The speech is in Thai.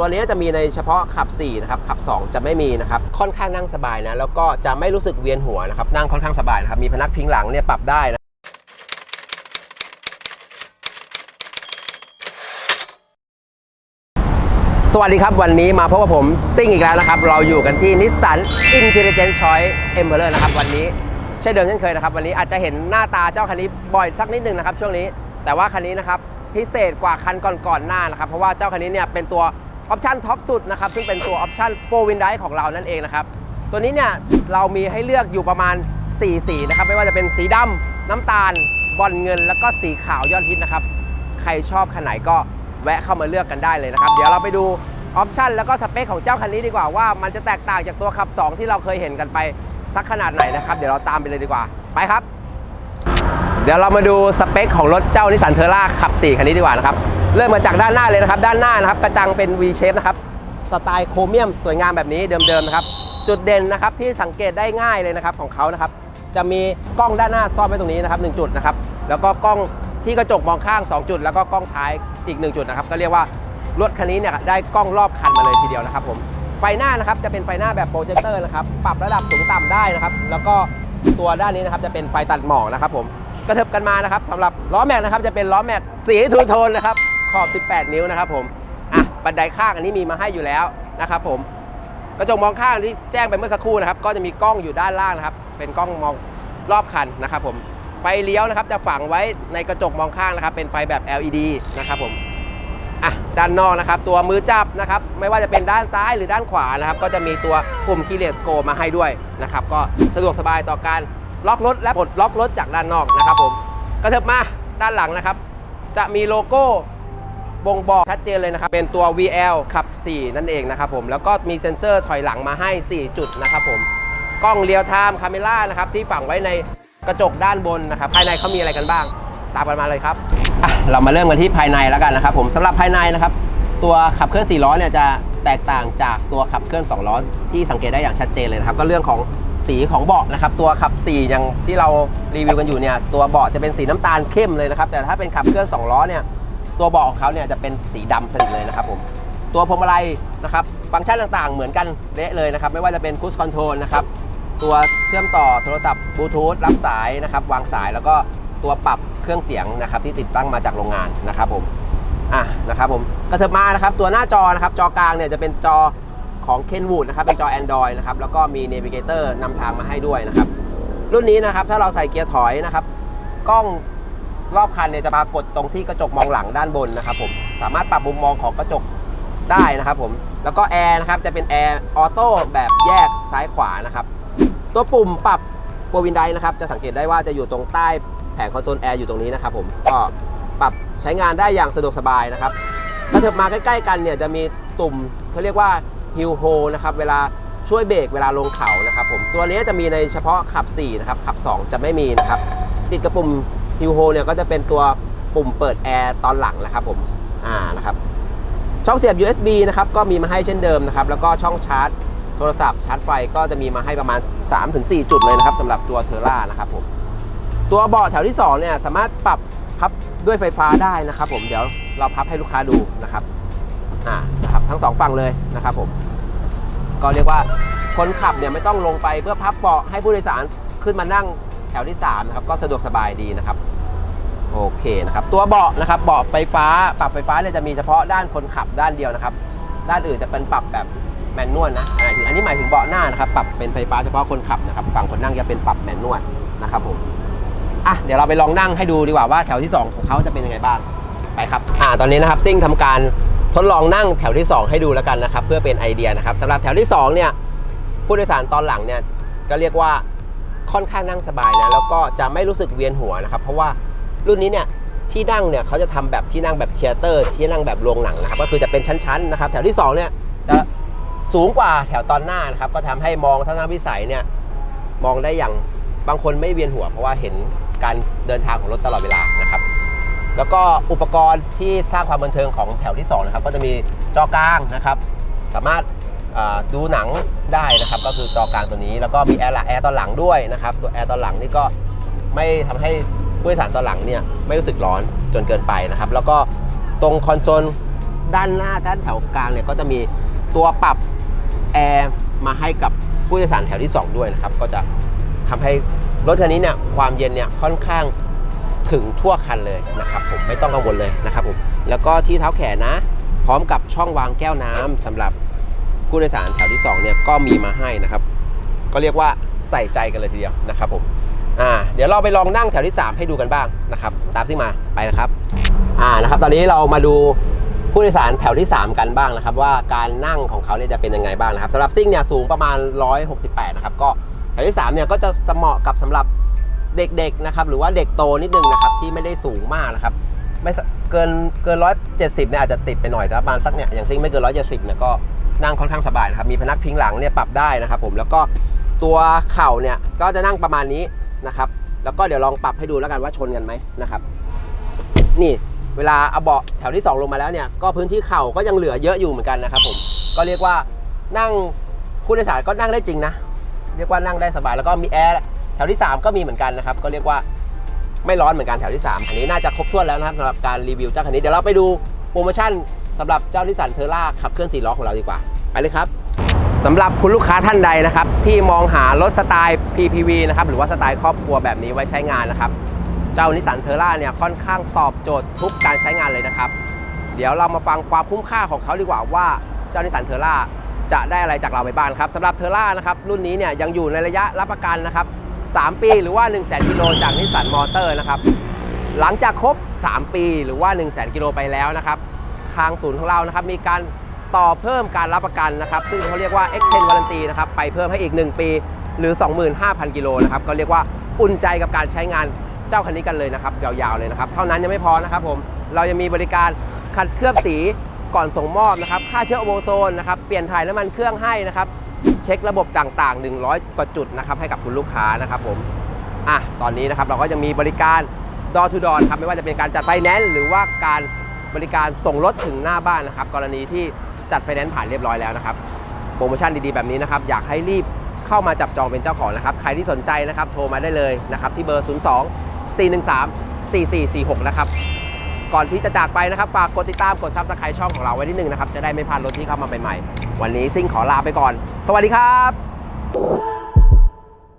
ตัวนี้จะมีในเฉพาะขับ4นะครับขับ 2 จะไม่มีนะครับค่อนข้างนั่งสบายนะแล้วก็จะไม่รู้สึกเวียนหัวนะครับนั่งค่อนข้างสบายนะครับมีพนักพิงหลังเนี่ยปรับได้นะสวัสดีครับ วันนี้มาพบกับผมซิ่งอีกแล้วนะครับ เราอยู่กันที่นิสสัน Intelligent Choice e m p e r o r นะครับ วันนี้เช่นเดิมเช่นเคยนะครับ วันนี้อาจจะเห็นหน้าตาเจ้าคันนี้บ่อยสักนิดนึงนะครับ ช่วงนี้แต่ว่าคันนี้นะครับพิเศษกว่าคันก่อนๆหน้านะครับ เพราะว่าเจ้าคันนี้เนี่ยเป็นตัว ออปชันท็อปสุดนะครับซึ่งเป็นตัวออปชัน4 w i n d i ของเรานั่นเองนะครับตัวนี้เนี่ยเรามีให้เลือกอยู่ประมาณ 4 สีนะครับไม่ว่าจะเป็นสีดำน้ำตาล บอลเงิน แล้วก็สีขาวยอดฮิตนะครับใครชอบคันไหนก็แวะเข้ามาเลือกกันได้เลยนะครับเดี๋ยวเราไปดูออปชันแล้วก็สเปคของเจ้าคันนี้ดีกว่าว่ามันจะแตกต่างจากตัวขับ 2 ที่เราเคยเห็นกันไปสักขนาดไหนนะครับ เดี๋ยวเราตามไปเลยดีกว่าไปครับ ดี๋ยวเรามาดูสเปคของรถเจ้านิสสันเทอร่าขับ 4 คันนี้ดีกว่านะครับ เริ่มมาจากด้านหน้าเลยนะครับ ด้านหน้านะครับ กระจังเป็น V shape นะครับ สไตล์โครเมียมสวยงามแบบนี้เดิมๆนะครับ จุดเด่นนะครับที่สังเกตได้ง่ายเลยนะครับของเขานะครับ จะมีกล้องด้านหน้าซ่อนไว้ตรงนี้นะครับ1จุดนะครับ แล้วก็กล้องที่กระจกมองข้าง 2 จุด แล้วก็กล้องท้ายอีก 1 จุดนะครับ ก็เรียกว่ารถคันนี้เนี่ยได้กล้องรอบคันมาเลยทีเดียวนะครับผม ไฟหน้านะครับจะเป็นไฟหน้าแบบโปรเจคเตอร์นะครับ ปรับระดับสูงต่ำได้นะครับ แล้วก็ตัวด้านนี้นะครับจะเป็นไฟตัดหมอกนะครับผม กระเถิบกันมานะครับสำหรับล้อแม็กนะครับจะเป็นล้อแม็กสีทูโทนนะครับขอบ 18 นิ้วนะครับผมอะบันไดข้างอันนี้มีมาให้อยู่แล้วนะครับผมกระจกมองข้างที่แจ้งไปเมื่อสักครู่นะครับ ก็จะมีกล้องอยู่ด้านล่างนะครับ เป็นกล้องมองรอบคันนะครับผมไฟเลี้ยวนะครับจะฝังไว้ในกระจกมองข้างนะครับ เป็นไฟแบบ LED นะครับผมอะด้านนอกนะครับ ตัวมือจับนะครับ ไม่ว่าจะเป็นด้านซ้ายหรือด้านขวานะครับ ก็จะมีตัวปุ่มคีย์เลสโกมาให้ด้วยนะครับ ก็สะดวกสบายต่อการ ล็อกรถและปลดล็อกรถจากด้านนอกนะครับผมกระเถิบมาด้านหลังนะครับ จะมีโลโก้บ่งบอกชัดเจนเลยนะครับ เป็นตัว VL ขับ 4 นั่นเองนะครับผมแล้วก็มีเซ็นเซอร์ถอยหลังมาให้ 4 จุดนะครับผมกล้องเรียลไทม์คาเมล่านะครับที่ฝังไว้ในกระจกด้านบนนะครับ ภายในเขามีอะไรกันบ้าง ตามกันมาเลยครับอะเรามาเริ่มกันที่ภายในแล้วกันนะครับ ผมสำหรับภายในนะครับ ตัวขับเคลื่อน4ล้อเนี่ยจะแตกต่างจากตัวขับเคลื่อน2ล้อที่สังเกตได้อย่างชัดเจนเลยนะครับ ก็เรื่องของ สีของเบาะนะครับ ตัวขับ 4 อย่างที่เรารีวิวกันอยู่เนี่ย ตัวเบาะจะเป็นสีน้ำตาลเข้มเลยนะครับ แต่ถ้าเป็นขับเคลื่อน2ล้อเนี่ย ตัวเบาะของเขาเนี่ยจะเป็นสีดำสนิทเลยนะครับผม ตัวพวงมาลัยนะครับ ฟังก์ชันต่างๆ เหมือนกันเละเลยนะครับ ไม่ว่าจะเป็นคูสคอนโทรลนะครับ ตัวเชื่อมต่อโทรศัพท์บลูทูธรับสายนะครับ วางสายแล้วก็ตัวปรับเครื่องเสียงนะครับที่ติดตั้งมาจากโรงงานนะครับผม อะนะครับผมกระเถิบมานะครับตัวหน้าจอนะครับจอกลางเนี่ยจะเป็นจอ ของ Kenwood นะครับเป็นจอ Android นะครับแล้วก็มี Navigator นำทางมาให้ด้วยนะครับรุ่นนี้นะครับถ้าเราใส่เกียร์ถอยนะครับกล้องรอบคันเนี่ยจะปรากฏตรงที่กระจกมองหลังด้านบนนะครับผมสามารถปรับมุมมองของกระจกได้นะครับผมแล้วก็แอร์นะครับจะเป็นแอร์ออโต้แบบแยกซ้ายขวานะครับตัวปุ่มปรับโฟวินไดนะครับจะสังเกตได้ว่าจะอยู่ตรงใต้แผงคอนโซลแอร์อยู่ตรงนี้นะครับผมก็ปรับใช้งานได้อย่างสะดวกสบายนะครับถ้าเถิบมาใกล้ๆกันเนี่ยจะมีตุ่มเขาเรียกว่า ฮิลโฮนะครับเวลาช่วยเบรกเวลาลงเขานะครับผมตัวนี้จะมีในเฉพาะขับ4นะครับขับ 2 จะไม่มีนะครับติดกับปุ่มฮิลโฮเนี่ยก็จะเป็นตัวปุ่มเปิดแอร์ตอนหลังนะครับผมอ่านะครับช่องเสียบ USB นะครับก็มีมาให้เช่นเดิมนะครับแล้วก็ช่องชาร์จโทรศัพท์ชาร์จไฟก็จะมีมาให้ประมาณ 3-4 จุดเลยนะครับสำหรับตัวเทอร่านะครับผมตัวเบาะแถวที่2เนี่ยสามารถปรับพับด้วยไฟฟ้าได้นะครับผมเดี๋ยวเราพับให้ลูกค้าดูนะครับอ่า ทั้งสองฝั่งเลยนะครับผมก็เรียกว่าคนขับเนี่ยไม่ต้องลงไปเพื่อพับเบาะให้ผู้โดยสารขึ้นมานั่งแถวที่ 3 นะครับ ก็สะดวกสบายดีนะครับ โอเคนะครับ ตัวเบาะนะครับเบาะไฟฟ้า ปรับไฟฟ้าเนี่ยจะมีเฉพาะด้านคนขับด้านเดียวนะครับ ด้านอื่นจะเป็นปรับแบบแมนนวลนะหมายถึงอันนี้หมายถึงเบาะหน้านะครับ ปรับเป็นไฟฟ้าเฉพาะคนขับนะครับ ฝั่งคนนั่งจะเป็นปรับแมนนวลนะครับผมอะเดี๋ยวเราไปลองนั่งให้ดูดีกว่าว่าแถวที่ 2 ของเขาจะเป็นยังไงบ้างไปครับอ่าตอนนี้นะครับซิ่งทำการ ทดลองนั่งแถวที่ 2 ให้ดูแล้วกันนะครับ เพื่อเป็นไอเดียนะครับสำหรับแถวที่ 2 เนี่ยผู้โดยสารตอนหลังเนี่ยก็เรียกว่าค่อนข้างนั่งสบายนะแล้วก็จะไม่รู้สึกเวียนหัวนะครับ เพราะว่ารุ่นนี้เนี่ยที่นั่งเนี่ยเขาจะทำแบบที่นั่งแบบเทยเตอร์ ที่นั่งแบบโรงหนังนะครับก็คือจะเป็นชั้นๆนะครับแถวที่2เนี่ยจะสูงกว่าแถวตอนหน้านะครับก็ทำให้มองทัศนวิสัยเนี่ยมองได้อย่างบางคนไม่เวียนหัว เพราะว่าเห็นการเดินทางของรถตลอดเวลา แล้วก็อุปกรณ์ที่สร้างความบันเทิงของแถวที่2นะครับก็จะมีจอกลางนะครับ สามารถดูหนังได้นะครับ ก็คือจอกลางตัวนี้ แล้วก็มีแอร์ลังแอร์ตอนหลังด้วยนะครับ ตัวแอร์ตอนหลังนี่ก็ไม่ทำให้ผู้โดยสารตอนหลังเนี่ยไม่รู้สึกร้อนจนเกินไปนะครับ แล้วก็ตรงคอนโซลด้านหน้าด้านแถวกลางเนี่ยก็จะมีตัวปรับแอร์มาให้กับผู้โดยสารแถวที่ 2 ด้วยนะครับ ก็จะทำให้รถคันนี้เนี่ยความเย็นเนี่ยค่อนข้าง ถึงทั่วคันเลยนะครับผมไม่ต้องกังวลเลยนะครับผมแล้วก็ที่เท้าแขนนะ พร้อมกับช่องวางแก้วน้ำสำหรับผู้โดยสารแถวที่2เนี่ยก็มีมาให้นะครับ ก็เรียกว่าใส่ใจกันเลยทีเดียวนะครับผมอ่าเดี๋ยวเราไปลองนั่งแถวที่ 3 ให้ดูกันบ้างนะครับ ตามที่มาไปนะครับอ่านะครับตอนนี้เรามาดูผู้โดยสารแถวที่ 3 กันบ้างนะครับ ว่าการนั่งของเขาเนี่ยจะเป็นยังไงบ้างนะครับสำหรับซิ่งเนี่ยสูงประมาณ 168 นะครับก็แถวที่3เนี่ยก็จะเหมาะกับสำหรับ เด็กๆนะครับหรือว่าเด็กโตนิดนึงนะครับที่ไม่ได้สูงมากนะครับไม่เกินเกินร้อยเจ็ดสิบเนี่ยอาจจะติดไปหน่อยแต่ประมาณสักเนี่ยอย่างซิ่งไม่เกินร้อยเจ็ดสิบเนี่ยก็นั่งค่อนข้างสบายนะครับมีพนักพิงหลังเนี่ยปรับได้นะครับผมแล้วก็ตัวเข่าเนี่ยก็จะนั่งประมาณนี้นะครับแล้วก็เดี๋ยวลองปรับให้ดูแล้วกันว่าชนกันไหมนะครับนี่เวลาเอาเบาะแถวที่ 2 ลงมาแล้วเนี่ยก็พื้นที่เข่าก็ยังเหลือเยอะอยู่เหมือนกันนะครับผมก็เรียกว่านั่งผู้โดยสารก็นั่งได้จริงนะ เรียกว่านั่งได้สบายแล้วก็มีแอร์ ถวที่ 3 ก็มีเหมือนกันนะครับ ก็เรียกว่าไม่ร้อนเหมือนกันแถวที่ 3 อันนี้น่าจะครบถ้วนแล้วนะครับสำหรับการรีวิวเจ้าคันนี้ เดี๋ยวเราไปดูโปรโมชั่นสำหรับเจ้านิสสันเทอร่าขับเคลื่อน4ล้อของเราดีกว่า ไปเลยครับสำหรับคุณลูกค้าท่านใดนะครับ ที่มองหารถสไตล์ PPV นะครับหรือว่าสไตล์ครอบครัวแบบนี้ไว้ใช้งานนะครับ เจ้านิสสันเทอร่าเนี่ยค่อนข้างตอบโจทย์ทุกการใช้งานเลยนะครับ เดี๋ยวเรามาฟังความคุ้มค่าของเขาดีกว่าว่าเจ้านิสสันเทอร่าจะได้อะไรจากเราไปบ้างครับสำหรับเทอร่านะครับรุ่นนี้เนี่ยยังอยู่ในระยะรับประกันนะครับ 3 ปีหรือว่า 1 0 0 0 0 0กิโลจากนิสสันมอเตอร์นะครับหลังจากครบ 3 ปีหรือว่า 1 0 0 0 0 0กิโลไปแล้วนะครับทางศูนย์ของเรานะครับมีการต่อเพิ่มการรับประกันนะครับ ซึ่งเขาเรียกว่า Extend Warranty นะครับไปเพิ่มให้อีก 1 ปีหรือ 25,000 กิโลนะครับก็เรียกว่าอุ่นใจกับการใช้งานเจ้าคันนี้กันเลยนะครับยาวๆเลยนะครับ เท่านั้นยังไม่พอนะครับผมเรายังมีบริการขัดเคลือบสีก่อนส่งมอบนะครับ ค่าเชื้อโอโซนนะครับ เปลี่ยนถ่ายน้ำมันเครื่องให้นะครับ ช็คระบบต่างๆ 100 กว่าจุดนะครับให้กับคุณลูกค้านะครับผมอะตอนนี้นะครับเราก็ยังมีบริการดอ to ดอนครับไม่ว่าจะเป็นการจัดไฟแนนซ์หรือว่าการบริการส่งรถถึงหน้าบ้านนะครับ กรณีที่จัดไฟแนนซ์ผ่านเรียบร้อยแล้วนะครับโปรโมชั่นดีๆ แบบนี้นะครับ อยากให้รีบเข้ามาจับจองเป็นเจ้าของนะครับ ใครที่สนใจนะครับโทรมาได้เลยนะครับที่เบอร์ 02 413 4446 นะครับ ก่อนที่จะจากไปนะครับฝากกดติดตามกดซับสไครต์ช่องของเราไว้นิดนึงนะครับจะได้ไม่พลาดรถที่เข้ามาใหม่ๆวันนี้ซิ่งขอลาไปก่อน สวัสดีครับ